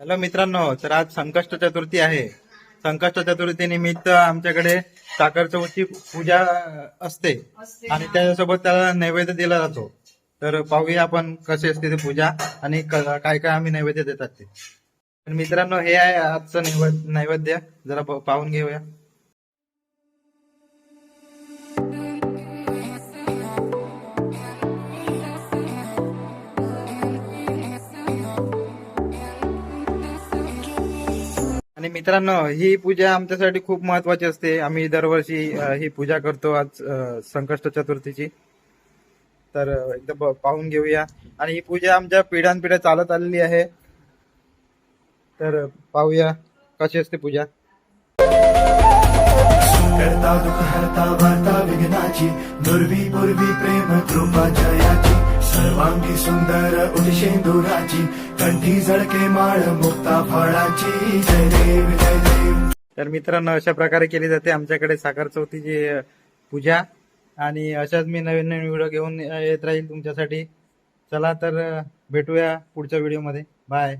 Hello मित्रांनो तर आज संकष्ट चतुर्थी आहे. संकष्ट चतुर्थी निमित्त आमच्याकडे साखर चौथी पूजा असते आणि त्याच्यासोबत त्याला नैवेद्य दिला जातो. तर पाहूया आपण कशी असते ती पूजा आणि काय काय आम्ही नैवेद्य देतात ते. तर मित्रांनो हे आहे आजचं नैवेद्य नैवेद्य. जरा पाहून घेऊया. आणि मित्रांनो ही पूजा आमच्यासाठी खूप महत्वाची असते. आम्ही दरवर्षी ही पूजा करतो आज संकष्ट चतुर्थीची. तर एकदम एकदा पाहून घेऊया. आणि ही पूजा आमच्या पिढ्यानपिढ्या चालत आलेली आहे. तर पाहूया कशी असते पूजा? करता दुख हरता वार्ता विघ्नाची दुर्वी पूर्वी प्रेम कृपा जयाची सर्वांगी सुंदर उदिशेंदुराची कंठी झळके माळ मुक्ता फळाची जय तर मित्रांनो अशा प्रकारे केली जाते आमच्याकडे साखर चौथीची पूजा. आणि अशाच मी नवीन नवीन व्हिडिओ घेऊन येत राहील तुमच्यासाठी. चला तर भेटूया पुढच्या व्हिडिओमध्ये. बाय.